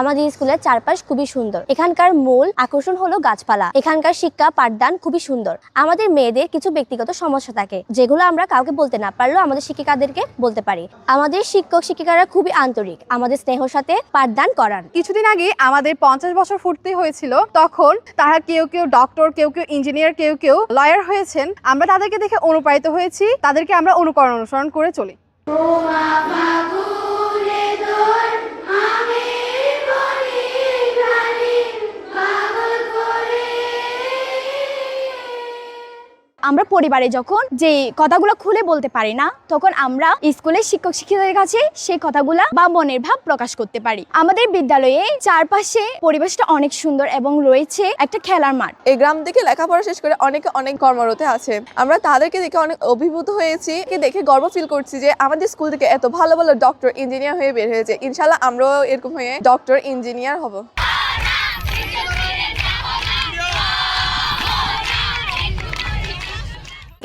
আমাদের স্কুলের চারপাশ খুবই সুন্দর। এখানকার মূল আকর্ষণ হলো গাছপালা। এখানকার শিক্ষা পাঠদান খুবই সুন্দর। আমাদের মেয়েদের কিছু ব্যক্তিগত সমস্যা থাকে যেগুলো আমরা কাউকে বলতে না পারলেও আমাদের শিক্ষিকাদেরকে বলতে পারি। আমাদের শিক্ষক শিক্ষিকারা খুবই আন্তরিক আমাদের স্নেহর সাথে পাঠদান করান। কিছুদিন আগে আমাদের পঞ্চাশ বছর ফুটতে হয়েছিল তখন তারা কেউ কেউ ডক্টর কেউ কেউ ইঞ্জিনিয়ার কেউ কেউ লয়ার হয়েছেন। আমরা তাদেরকে দেখে অনুপ্রাণিত হয়েছি তাদেরকে আমরা অনুকরণ অনুসরণ করে চলি। আমরা পরিবারে যখন যে কথাগুলো খুলে বলতে পারি না, তখন আমরা স্কুলের শিক্ষক শিক্ষিকাদের কাছে সেই কথাগুলা বা মনের ভাব প্রকাশ করতে পারি। আমাদের বিদ্যালয়ে চারপাশে পরিবেশটা অনেক সুন্দর এবং রয়েছে একটা খেলার মাঠ। এই গ্রাম থেকে লেখাপড়া শেষ করে অনেকে অনেক কর্মরতে আছে। আমরা তাদেরকে দেখে অনেক অভিভূত হয়েছি দেখে গর্ব ফিল করছি যে আমাদের স্কুল থেকে এত ভালো ভালো ডক্টর ইঞ্জিনিয়ার হয়ে বের হয়েছে। ইনশাল্লাহ আমরাও এরকম হয়ে ডক্টর ইঞ্জিনিয়ার হব।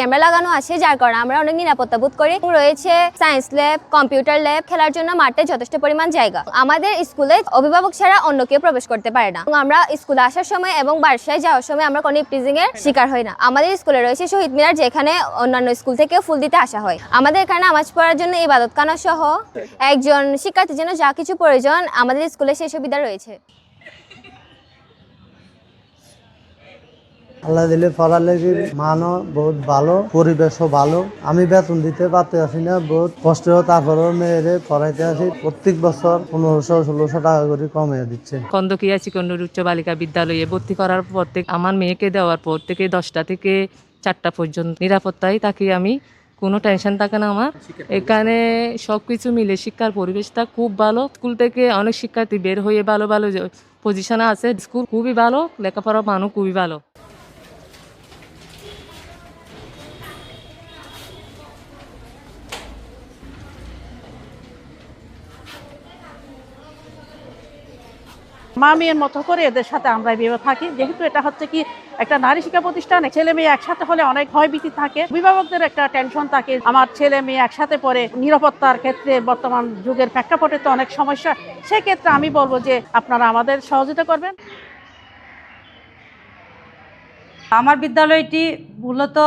ক্যামেরা লাগানো আছে, যার কারণে আমরা অনেক নিরাপত্তা বোধ করি। রয়েছে সায়েন্স ল্যাব কম্পিউটার ল্যাব খেলার জন্য মাঠে যথেষ্ট পরিমাণ জায়গা। আমাদের স্কুলে অভিভাবক ছাড়া অন্য কেউ প্রবেশ করতে পারে না। আমরা স্কুলে আসার সময় এবং বাসায় যাওয়ার সময় আমরা কোনো প্রিজিং এর শিকার হই না। আমাদের স্কুলে রয়েছে শহীদ মিনার, যেখানে অন্যান্য স্কুল থেকে ফুল দিতে আসা হয়। আমাদের এখানে নামাজ পড়ার জন্য ইবাদতখানা সহ একজন শিক্ষার্থীর জন্য যা কিছু প্রয়োজন আমাদের স্কুলে সেই সুবিধা রয়েছে। আল্লাহ দিলে পড়ালেখির মানও বহুত ভালো, পরিবেশও ভালো। আমি বেতন দিতে পারতে আসি না, বহুত কষ্ট তারপরেও মেয়েরে পড়াইতে আসি। প্রত্যেক বছর পনেরোশো, ষোলোশো টাকা করে কমে দিচ্ছে। কন্দকিয়া চিকন্নুর উচ্চ বালিকা বিদ্যালয়ে ভর্তি করার পর থেকে, আমার মেয়েকে দেওয়ার পর থেকে দশটা থেকে চারটা পর্যন্ত নিরাপত্তায় তাকে আমি। কোনো টেনশন থাকে না আমার। এখানে সব কিছু মিলে শিক্ষার পরিবেশটা খুব ভালো। স্কুল থেকে অনেক শিক্ষার্থী বের হয়ে ভালো ভালো পজিশনে আছে। স্কুল খুবই ভালো, লেখাপড়ার মানও খুবই ভালো। মা মেয়ের মতো করে এদের সাথে আমরা এভাবে থাকি। যেহেতু এটা হচ্ছে কি একটা নারী শিক্ষা প্রতিষ্ঠান, ছেলে মেয়ে একসাথে হলে অনেক ভয় ভয়ভীতি থাকে। অভিভাবকদের একটা টেনশন থাকে। আমার ছেলে মেয়ে একসাথে পড়ে নিরাপত্তার ক্ষেত্রে বর্তমান যুগের প্রেক্ষাপটে তো অনেক সমস্যা। সেক্ষেত্রে আমি বলব যে আপনারা আমাদের সহযোগিতা করবেন। আমার বিদ্যালয়টি মূলত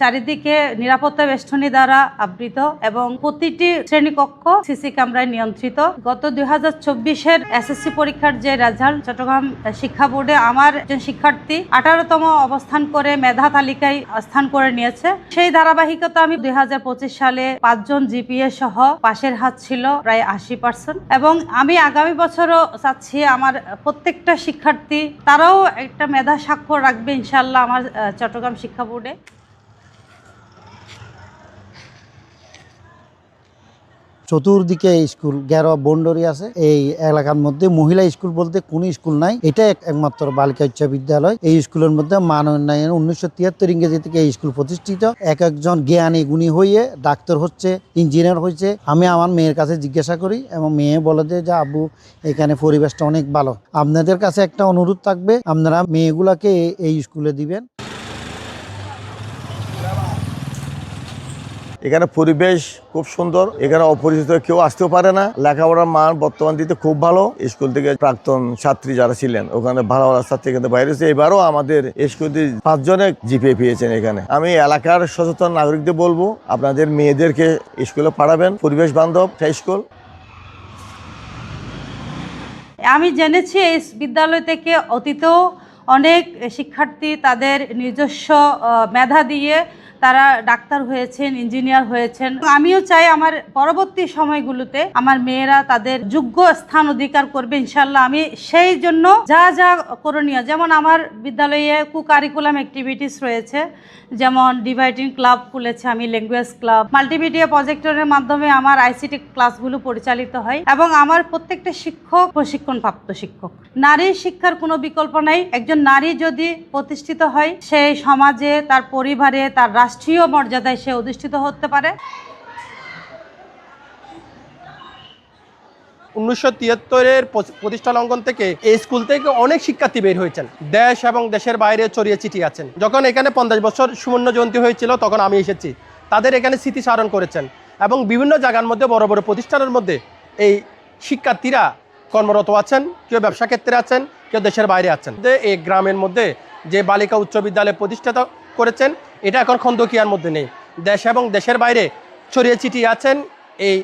চারিদিকে নিরাপত্তা বেষ্টনী দ্বারা আবৃত এবং প্রতিটি শ্রেণীকক্ষ সিসি ক্যামেরায় নিয়ন্ত্রিত। গত দুই হাজার চব্বিশের এসএসসি পরীক্ষার যে রেজাল্ট, চট্টগ্রাম শিক্ষা বোর্ডে আমার একজন শিক্ষার্থী আঠারোতম অবস্থান করে মেধা তালিকায় স্থান করে নিয়েছে। সেই ধারাবাহিকতা আমি দুই হাজার পঁচিশ সালে পাঁচজন জিপিএ সহ পাশের হাত ছিল প্রায় আশি পার্সেন্ট এবং আমি আগামী বছরও চাচ্ছি আমার প্রত্যেকটা শিক্ষার্থী তারাও একটা মেধা স্বাক্ষর রাখবে ইনশাল্লাহ আমার চট্টগ্রাম শিক্ষা বোর্ডে চতুর্দিকে স্কুল, গেরো, বন্ডরি আছে। এই এলাকার মধ্যে মহিলা স্কুল বলতে কোনো স্কুল নাই। এটা একমাত্র বালিকা উচ্চ বিদ্যালয়। এই স্কুলের মধ্যে মান উন্নয়ন উনিশশো তিয়াত্তর ইংরেজি থেকে এই স্কুল প্রতিষ্ঠিত। এক একজন জ্ঞানী গুণী হয়ে ডাক্তার হচ্ছে, ইঞ্জিনিয়ার হয়েছে আমি আমার মেয়ের কাছে জিজ্ঞাসা করি এবং মেয়ে বলে যে যে, আব্বু, এখানে পরিবেশটা অনেক ভালো। আপনাদের কাছে একটা অনুরোধ থাকবে, আপনারা মেয়েগুলাকে এই স্কুলে দিবেন। এখানে পরিবেশ খুব সুন্দর। এখানে অপরিচিত কেউ আসতেও পারে না। লেখাপড়ার মান বর্তমান দিতে খুব ভালো। স্কুল থেকে প্রাক্তন ছাত্রী যারা ছিলেন, ওখানে ভালো ভালো ছাত্রী এখানে বাইরে হয়েছে। এবারও আমাদের স্কুল পাঁচজনে জিপিএ পেয়েছেন এখানে। আমি এলাকার সচেতন নাগরিকদের বলব, আপনাদের মেয়েদেরকে স্কুলে পাঠাবেন। পরিবেশ বান্ধব সেই স্কুল। আমি জেনেছি এই বিদ্যালয় থেকে অতীতেও অনেক শিক্ষার্থী তাদের নিজস্ব মেধা দিয়ে তারা ডাক্তার হয়েছেন ইঞ্জিনিয়ার হয়েছেন। আমিও চাই আমার পরবর্তী সময়গুলোতে আমার মেয়েরা তাদের যোগ্য স্থান অধিকার করবে ইনশাল্লাহ আমি সেই জন্য যা যা করণীয়, যেমন আমার বিদ্যালয়ে কু কারিকুলাম অ্যাক্টিভিটিস রয়েছে, যেমন ডিভাইডিং ক্লাব খুলেছে আমি ল্যাঙ্গুয়েজ ক্লাব মাল্টিমিডিয়া প্রজেক্টরের মাধ্যমে আমার আইসিটি ক্লাসগুলো পরিচালিত হয় এবং আমার প্রত্যেকটা শিক্ষক, প্রশিক্ষণপ্রাপ্ত শিক্ষক। নারী শিক্ষার কোনো বিকল্প নাই, একজন নারী যদি প্রতিষ্ঠিত হয় সেই সমাজে, তার পরিবারে, তার রাষ্ট্রীয় মর্যাদায় সে অধিষ্ঠিত হতে পারে। উনিশশো তিয়াত্তরের প্রতিষ্ঠা লঙ্ঘন থেকে এই স্কুল থেকে অনেক শিক্ষার্থী বের হয়েছেন। দেশ এবং দেশের বাইরে ছড়িয়ে ছিটিয়ে আছেন। যখন এখানে পঞ্চাশ বছর সুবর্ণ জয়ন্তী হয়েছিল, তখন আমি এসেছি। তাদের এখানে স্মৃতিচারণ করেছেন এবং বিভিন্ন জায়গার মধ্যে বড় বড় প্রতিষ্ঠানের মধ্যে এই শিক্ষার্থীরা কর্মরত আছেন, কেউ ব্যবসা ক্ষেত্রে আছেন, কেউ দেশের বাইরে আছেন। এই গ্রামের মধ্যে যে বালিকা উচ্চ বিদ্যালয় প্রতিষ্ঠাতা করেছেন এটা এখন খন্দকিয়ার মধ্যে নেই। দেশ এবং দেশের বাইরে ছড়িয়ে ছিটিয়ে আছেন এই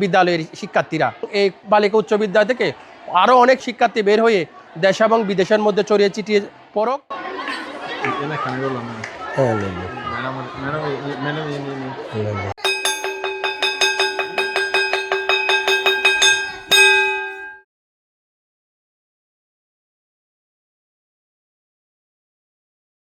বিদ্যালয়ের শিক্ষার্থীরা। এই বালিকা উচ্চ বিদ্যালয় থেকে আরও অনেক শিক্ষার্থী বের হয়ে দেশ এবং বিদেশের মধ্যে ছড়িয়ে ছিটিয়ে পড়ক। হ্যাঁ